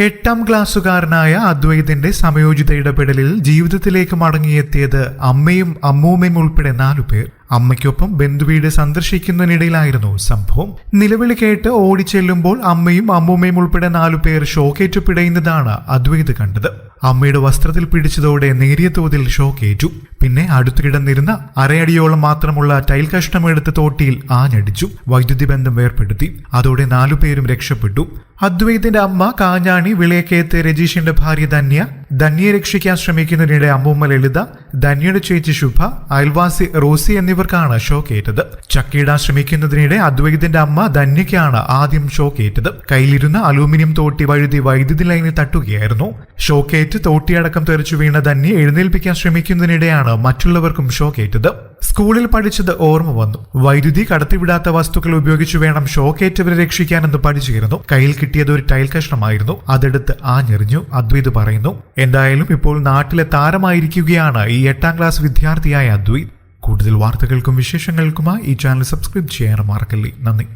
എട്ടാം ക്ലാസ്സുകാരനായ അദ്വൈതിന്റെ സമയോചിത ഇടപെടലിൽ ജീവിതത്തിലേക്ക് മടങ്ങിയെത്തിയത് അമ്മയും അമ്മൂമ്മയും ഉൾപ്പെടെ നാലുപേർ അമ്മയ്ക്കൊപ്പം ബന്ധുവീട് സന്ദർശിക്കുന്നതിനിടയിലായിരുന്നു സംഭവം. നിലവിളി കേട്ട് ഓടിച്ചെല്ലുമ്പോൾ അമ്മയും അമ്മൂമ്മയും ഉൾപ്പെടെ നാലുപേർ ഷോക്കേറ്റു പിടയുന്നതാണ് അദ്വൈത് കണ്ടത്. അമ്മയുടെ വസ്ത്രത്തിൽ പിടിച്ചതോടെ നേരിയ തോതിൽ ഷോക്കേറ്റു പിന്നെ അടുത്ത് കിടന്നിരുന്ന അരയടിയോളം മാത്രമുള്ള ടൈൽ കഷ്ണം എടുത്ത് തോട്ടിയിൽ ആഞ്ഞടിച്ചു. വൈദ്യുതി ബന്ധം വേർപ്പെടുത്തി. അതോടെ നാലുപേരും രക്ഷപ്പെട്ടു. അദ്വൈതിന്റെ അമ്മ കാഞ്ഞാണി വിളയക്കേത്ത് രജീഷിന്റെ ഭാര്യ ധന്യ. ധന്യയെ രക്ഷിക്കാൻ ശ്രമിക്കുന്നതിനിടെ അമ്മൂമ്മ ലളിത ധന്യയുടെ ചേച്ചി ശുഭ അയൽവാസി റോസി എന്നിവർക്കാണ് ഷോക്കേറ്റത് ചക്കയിടാൻ ശ്രമിക്കുന്നതിനിടെ അദ്വൈതിന്റെ അമ്മ ധന്യയ്ക്കാണ് ആദ്യം ഷോക്കേറ്റത് കയ്യിലിരുന്ന അലൂമിനിയം തോട്ടി വഴുതി വൈദ്യുതി ലൈനിൽ തട്ടുകയായിരുന്നു. ഷോക്കേറ്റ് തോട്ടിയടക്കം തെറിച്ചു വീണ ധന്യെ എഴുന്നേൽപ്പിക്കാൻ ശ്രമിക്കുന്നതിനിടെയാണ് മറ്റുള്ളവർക്കും ഷോക്കേറ്റത് സ്കൂളിൽ പഠിച്ചത് ഓർമ്മ വന്നു. വൈദ്യുതി കടത്തിവിടാത്ത വസ്തുക്കൾ ഉപയോഗിച്ചു വേണം ഷോക്കേറ്റവരെ രക്ഷിക്കാനെന്ന് പഠിച്ചിരുന്നു. കയ്യിൽ കിട്ടിയത് ഒരു ടൈൽ കഷ്ണമായിരുന്നു. അതെടുത്ത് ആഞ്ഞെറിഞ്ഞു. അദ്വൈത് പറയുന്നു എന്തായാലും ഇപ്പോൾ നാട്ടിലെ താരമായിരിക്കുകയാണ് ഈ എട്ടാം ക്ലാസ് വിദ്യാർത്ഥിയായ അദ്വൈത്. കൂടുതൽ വാർത്തകൾക്കും വിശേഷങ്ങൾക്കുമായി ഈ ചാനൽ സബ്സ്ക്രൈബ് ചെയ്യാൻ മറക്കല്ലേ. നന്ദി.